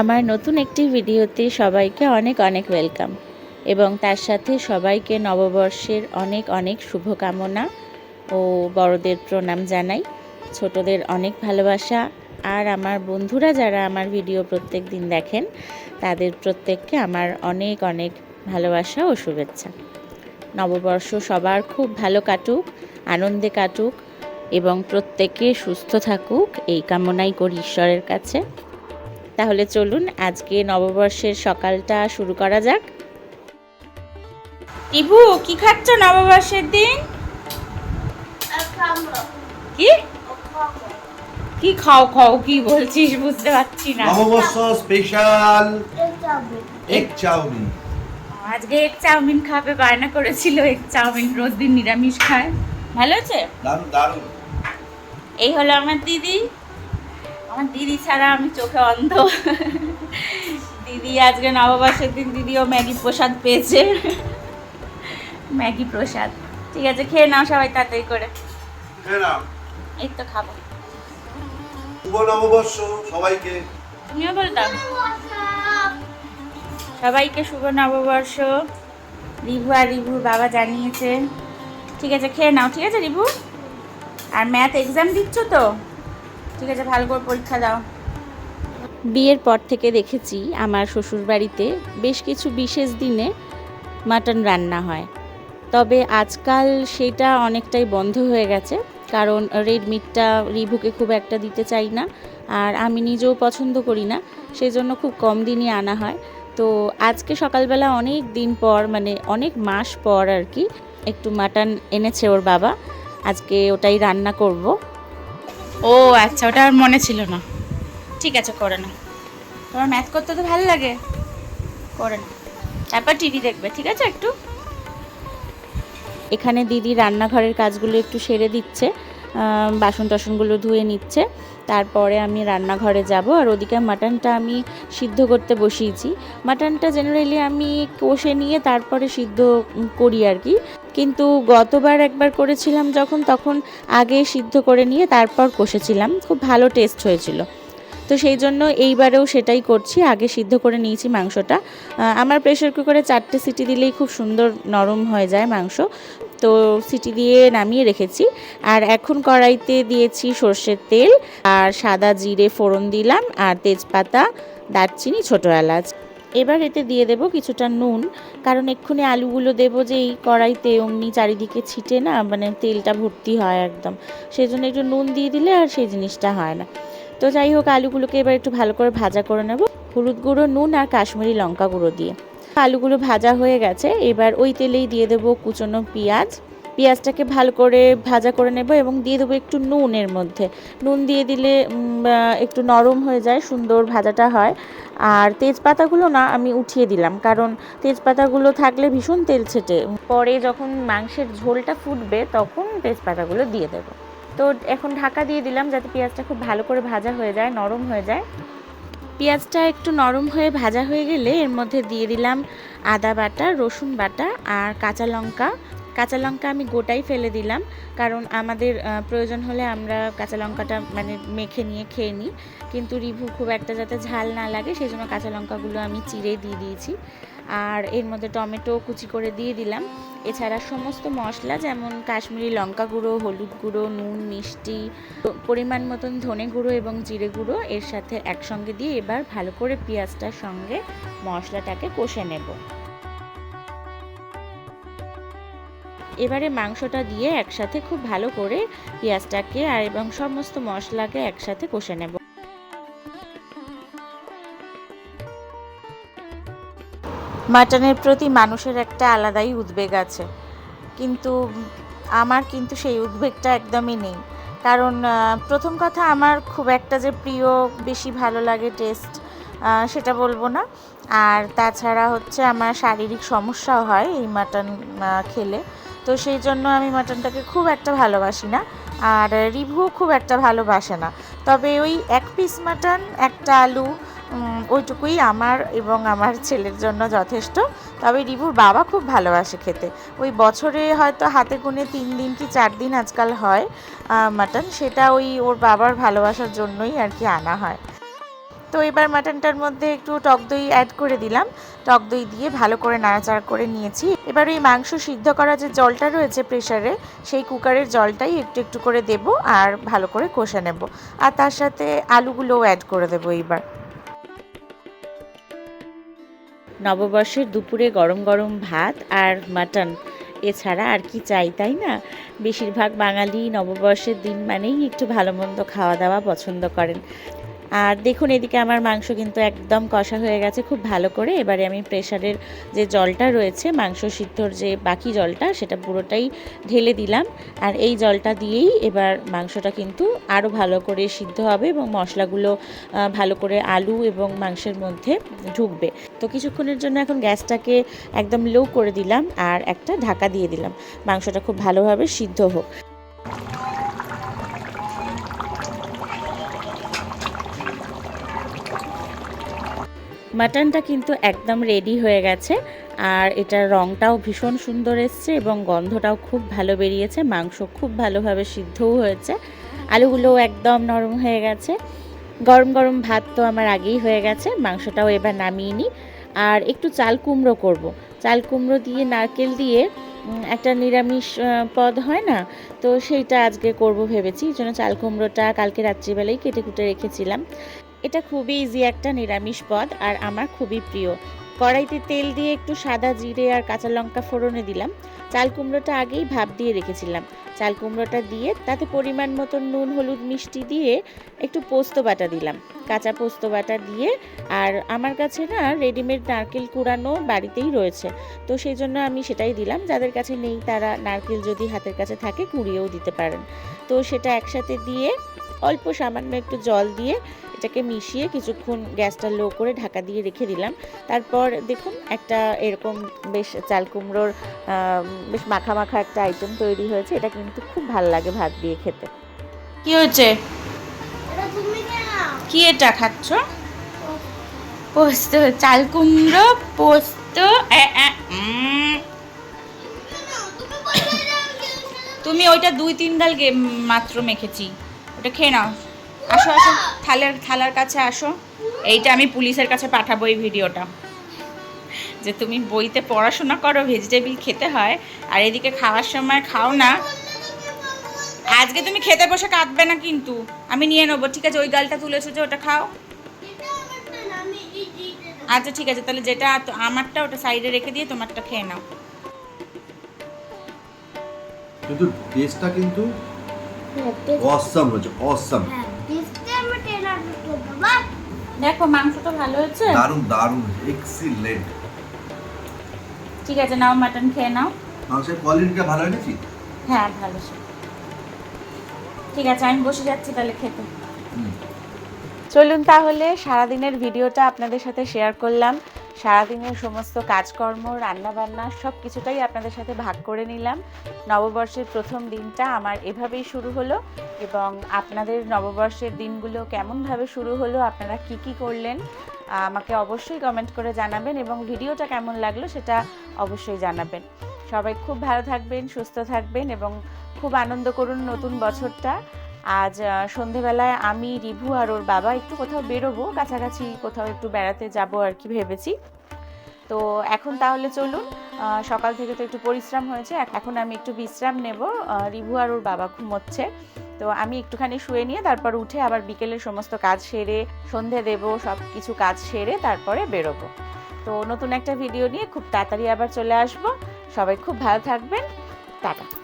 আমার নতুন একটি ভিডিওতে সবাইকে অনেক অনেক ওয়েলকাম এবং তার সাথে সবাইকে নববর্ষের অনেক অনেক শুভকামনা ও বড়দের প্রণাম জানাই। ছোটদের অনেক ভালোবাসা। আর আমার বন্ধুরা যারা আমার ভিডিও প্রত্যেক দিন দেখেন, তাদের প্রত্যেককে আমার অনেক অনেক ভালোবাসা ও শুভেচ্ছা। নববর্ষ সবার খুব ভালো কাটুক, আনন্দে কাটুক এবং প্রত্যেকে সুস্থ থাকুক, এই কামনাই করি ঈশ্বরের কাছে। তাহলে চলুন আজকে নববর্ষের সকালটা শুরু করা যাক। ইবু কি খাচ্ছ নববর্ষের দিন? কি? কি খাও খাও কি বলছিস বুঝতে পারছি না। নববর্ষ স্পেশাল এগ চাউমিন। আজকে এক চাউমিন খাবে বায়না করেছিল এক চাউমিন রোজ দিন নিরামিষ খায়। ভালো আছে দারুণ দারুণ। এই হলো আমার দিদি। আমার দিদি ছাড়া আমি চোখে অন্ধ। দিদি আজকে নববর্ষের দিন দিদিও ম্যাগি প্রসাদ পেয়েছে। ম্যাগি প্রসাদ। ঠিক আছে খেয়ে নাও সবাই তাড়াতাড়ি করে। এই তো খাব। শুভ নববর্ষ সবাইকে। তুমিও বলতাম সবাইকে শুভ নববর্ষ। রিভু আর রিভুর বাবা জানিয়েছে। ঠিক আছে খেয়ে নাও। ঠিক আছে রিভু? আর ম্যাথ এক্সাম দিচ্ছ তো? ঠিক আছে, ভালো করে পরীক্ষা দাও। বিয়ের পর থেকে দেখেছি আমার শ্বশুরবাড়িতে বেশ কিছু বিশেষ দিনে মাটন রান্না হয়। তবে আজকাল সেটা অনেকটাই বন্ধ হয়ে গেছে, কারণ রেড মিটটা রিভুকে খুব একটা দিতে চাই না, আর আমি নিজেও পছন্দ করি না সেই জন্য খুব কম দিনই আনা হয়। তো আজকে সকালবেলা অনেক দিন পর মানে অনেক মাস পর আর কি, একটু মাটন এনেছে ওর বাবা, আজকে ওটাই রান্না করব। ও আচ্ছা ওটা আর মনে ছিল না। ঠিক আছে, করে না তোমার ম্যাথ করতে তো ভালো লাগে। করে না তারপর টিভি দেখবে, ঠিক আছে, একটু? এখানে দিদি রান্নাঘরের কাজগুলো একটু সেরে দিচ্ছে বাসন টাসনগুলো ধুয়ে নিচ্ছে। তারপরে আমি রান্নাঘরে যাব, আর ওদিকে মাটনটা আমি সিদ্ধ করতে বসিয়েছি। মাটনটা জেনারেলি আমি কষে নিয়ে তারপরে সিদ্ধ করি আর কি। কিন্তু গতবার একবার করেছিলাম যখন, তখন আগে সিদ্ধ করে নিয়ে তারপর কষেছিলাম। খুব ভালো টেস্ট হয়েছিল। তো সেই জন্য এইবারেও সেটাই করছি। আগে সিদ্ধ করে নিয়েছি মাংসটা। আমার প্রেশার কুকারে চারটে সিটি দিলেই খুব সুন্দর নরম হয়ে যায় মাংস। তো সিটি দিয়ে নামিয়ে রেখেছি। আর এখন কড়াইতে দিয়েছি সর্ষের তেল আর সাদা জিরে ফোড়ন দিলাম আর তেজপাতা, দারচিনি, ছোটো এলাচ। এবার এতে দিয়ে দেব কিছুটা নুন, কারণ এক্ষুনি আলুগুলো দেবো যে এই কড়াইতে অমনি চারিদিকে ছিটে না মানে তেলটা ভর্তি হয় একদম। সেই জন্য একটু নুন দিয়ে দিলে আর সেই জিনিসটা হয় না। তো যাই হোক, আলুগুলোকে এবার একটু ভালো করে ভাজা করে নেব। হলুদ গুঁড়ো, নুন আর কাশ্মীরি লঙ্কা গুঁড়ো দিয়ে। আলুগুলো ভাজা হয়ে গেছে, এবার ওই তেলেই দিয়ে দেবো কুচনো পেঁয়াজ। পেঁয়াজটাকে ভালো করে ভাজা করে নেব এবং দিয়ে দেবো একটু নুন এর মধ্যে। নুন দিয়ে দিলে একটু নরম হয়ে যায়, সুন্দর ভাজাটা হয়। আর তেজপাতাগুলো না আমি উঠিয়ে দিলাম, কারণ তেজপাতাগুলো থাকলে ভীষণ তেল ছেটে। পরে যখন মাংসের ঝোলটা ফুটবে, তখন তেজপাতাগুলো দিয়ে দেবো। তো এখন ঢাকা দিয়ে দিলাম যাতে পেঁয়াজটা খুব ভালো করে ভাজা হয়ে যায়, নরম হয়ে যায়। পেঁয়াজটা একটু নরম হয়ে ভাজা হয়ে গেলে এর মধ্যে দিয়ে দিলাম আদা বাটা, রসুন বাটা আর কাঁচা লঙ্কা। কাঁচা লঙ্কা আমি গোটাই ফেলে দিলাম, কারণ আমাদের প্রয়োজন হলে আমরা কাঁচা লঙ্কাটা মানে মেখে নিয়ে খেয়ে নিই। কিন্তু রিভু খুব একটা যাতে ঝাল না লাগে সেই জন্য কাঁচা লঙ্কাগুলো আমি চিড়ে দিয়ে দিয়েছি। আর এর মধ্যে টমেটো কুচি করে দিয়ে দিলাম। এছাড়া সমস্ত মশলা যেমন কাশ্মীরি লঙ্কা গুঁড়ো, হলুদ গুঁড়ো, নুন, মিষ্টি পরিমাণ মতন ধনে গুঁড়ো এবং জিরে গুঁড়ো এর সাথে একসঙ্গে দিয়ে এবার ভালো করে পেঁয়াজটার সঙ্গে মশলাটাকে কষে নেব। এবারে মাংসটা দিয়ে একসাথে খুব ভালো করে পেঁয়াজটাকে আর এবং সমস্ত মশলাকে একসাথে কষে নেব। মাটনের প্রতি মানুষের একটা আলাদাই উদ্বেগ আছে। কিন্তু আমার কিন্তু সেই উদ্বেগটা একদমই নেই। কারণ প্রথম কথা আমার খুব একটা যে প্রিয়, বেশি ভালো লাগে টেস্ট সেটা বলব না। আর তাছাড়া হচ্ছে আমার শারীরিক সমস্যাও হয় এই মাটন খেলে। তো সেই জন্য আমি মাটনটাকে খুব একটা ভালোবাসি না, আর রিভু খুব একটা ভালোবাসে না। তবে ওই এক পিস মাটন, একটা আলু ওইটুকুই আমার এবং আমার ছেলের জন্য যথেষ্ট। তবে রিভুর বাবা খুব ভালোবাসে খেতে। ওই বছরে হয়তো হাতে গুনে তিন দিন কি চার দিন আজকাল হয় মাটন, সেটা ওই ওর বাবার ভালোবাসার জন্যই আর কি আনা হয়। তো এবার মাটনটার মধ্যে একটু টক দই অ্যাড করে দিলাম। টক দই দিয়ে ভালো করে নাড়াচাড়া করে নিয়েছি। এবার ওই মাংস সিদ্ধ করা যে জলটা রয়েছে প্রেশারে সেই কুকারের জলটাই একটু একটু করে দেব আর ভালো করে কষে নেব। আর তার সাথে আলুগুলোও অ্যাড করে দেবো এইবার। নববর্ষের দুপুরে গরম গরম ভাত আর মাটন, এছাড়া আর কি চাই, তাই না? বেশিরভাগ বাঙালি নববর্ষের দিন মানেই একটু ভালো মন্দ খাওয়া দাওয়া পছন্দ করেন। আর দেখুন, এদিকে আমার মাংস কিন্তু একদম কষা হয়ে গেছে খুব ভালো করে। এবারে আমি প্রেশারের যে জলটা রয়েছে, মাংস সিদ্ধর যে বাকি জলটা, সেটা পুরোটাই ঢেলে দিলাম। আর এই জলটা দিয়েই এবার মাংসটা কিন্তু আরও ভালো করে সিদ্ধ হবে এবং মশলাগুলো ভালো করে আলু এবং মাংসের মধ্যে ঢুকবে। তো কিছুক্ষণের জন্য এখন গ্যাসটাকে একদম লো করে দিলাম আর একটা ঢাকা দিয়ে দিলাম। মাংসটা খুব ভালোভাবে সিদ্ধ হোক। মাটনটা কিন্তু একদম রেডি হয়ে গেছে। আর এটার রঙটাও ভীষণ সুন্দর এসছে এবং গন্ধটাও খুব ভালো বেরিয়েছে। মাংস খুব ভালোভাবে সিদ্ধও হয়েছে। আলুগুলোও একদম নরম হয়ে গেছে। গরম গরম ভাত তো আমার আগেই হয়ে গেছে। মাংসটাও এবার নামিয়ে নিই। আর একটু চাল কুমড়ো করব। চাল কুমড়ো দিয়ে নারকেল দিয়ে একটা নিরামিষ পদ হয় না? তো সেইটা আজকে করব ভেবেছি। এই জন্য চাল কুমড়োটা কালকে রাত্রিবেলায় কেটে কুটে রেখেছিলাম। এটা খুবই ইজি একটা নিরামিষ পদ আর আমার খুবই প্রিয়। কড়াইতে তেল দিয়ে একটু সাদা জিরে আর কাঁচা লঙ্কা ফোড়নে দিলাম। চাল কুমড়োটা আগেই ভাপ দিয়ে রেখেছিলাম। চাল কুমড়োটা দিয়ে তাতে পরিমাণ মতো নুন, হলুদ মিষ্টি দিয়ে একটু পোস্ত বাটা দিলাম। কাঁচা পোস্ত বাটা দিয়ে আর আমার কাছে না রেডিমেড নারকেল কুড়ানো বাড়িতেই রয়েছে। তো সেই জন্য আমি সেটাই দিলাম। যাদের কাছে নেই তারা নারকেল যদি হাতের কাছে থাকে কুড়িয়েও দিতে পারেন। তো সেটা একসাথে দিয়ে অল্প সামান্য একটু জল দিয়ে এটাকে মিশিয়ে কিছুক্ষণ গ্যাসটা লো করে ঢাকা দিয়ে রেখে দিলাম। তারপর দেখুন একটা এরকম বেশ চাল কুমড়োর বেশ মাখা মাখা একটা আইটেম তৈরি হয়েছে এটা কিন্তু খুব ভালো লাগে ভাত দিয়ে খেতে। কি হয়েছে? এটা কি এটা খাচ্ছ? পোস্ত চাল কুমড়ো পোস্ত এ, এ, উম। তুমি ওইটা দুই তিন ডাল গে- মাত্র মেখেছি। ওটা খেয়ে নাও। আসো আসো থালার থালার কাছে আসো। এইটা আমি পুলিশের কাছে পাঠাবো এই ভিডিওটা। যে তুমি বইতে পড়াশোনা করো ভেজিটেবিল খেতে হয় আর এদিকে খাওয়ার সময় খাও না। আজকে তুমি খেতে বসে কাঁদবে না কিন্তু। আমি নিয়ে নেব ঠিক আছে? ওই গালটা তুলেছো যে ওটা খাও। আচ্ছা ঠিক আছে। তাহলে যেটা আমারটা ওটা সাইডে রেখে দিয়ে তোমারটা খেয়ে নাও। কিন্তু টেস্টটা কিন্তু অসাম হয়েছে অসাম হ্যাঁ দেখো মাংসটা ভালো হয়েছে? দারুণ দারুণ এক্সিলেন্ট ঠিক আছে নাও মাটন খেয়ে নাও। মাংসের কোয়ালিটিটা ভালো হয়েছে হ্যাঁ ভালো। ঠিক আছে আমি বসে যাচ্ছি তাহলে খেতে। চলুন তাহলে সারাদিনের ভিডিওটা আপনাদের সাথে শেয়ার করলাম। সারাদিনের সমস্ত কাজকর্ম, রান্নাবান্না সব কিছুটাই আপনাদের সাথে ভাগ করে নিলাম। নববর্ষের প্রথম দিনটা আমার এভাবেই শুরু হলো এবং আপনাদের নববর্ষের দিনগুলো কেমনভাবে শুরু হলো, আপনারা কি কি করলেন আমাকে অবশ্যই কমেন্ট করে জানাবেন এবং ভিডিওটা কেমন লাগল সেটা অবশ্যই জানাবেন। সবাই খুব ভালো থাকবেন, সুস্থ থাকবেন এবং খুব আনন্দ করুন নতুন বছরটা। আজ সন্ধেবেলায় আমি, রিভু আর ওর বাবা একটু কোথাও বেরোবো, কাছাকাছি কোথাও একটু বেড়াতে যাব আর কি ভেবেছি। তো এখন তাহলে চলুন সকাল থেকে তো একটু পরিশ্রম হয়েছে এখন আমি একটু বিশ্রাম নেব। রিভু আর ওর বাবা ঘুমোচ্ছে। তো আমি একটুখানি শুয়ে নিয়ে তারপর উঠে আবার বিকেলের সমস্ত কাজ সেরে, সন্ধে দেব সব কিছু কাজ সেরে তারপরে বেরোবো। তো নতুন একটা ভিডিও নিয়ে খুব তাড়াতাড়ি আবার চলে আসব। সবাই খুব ভালো থাকবেন। টাটা।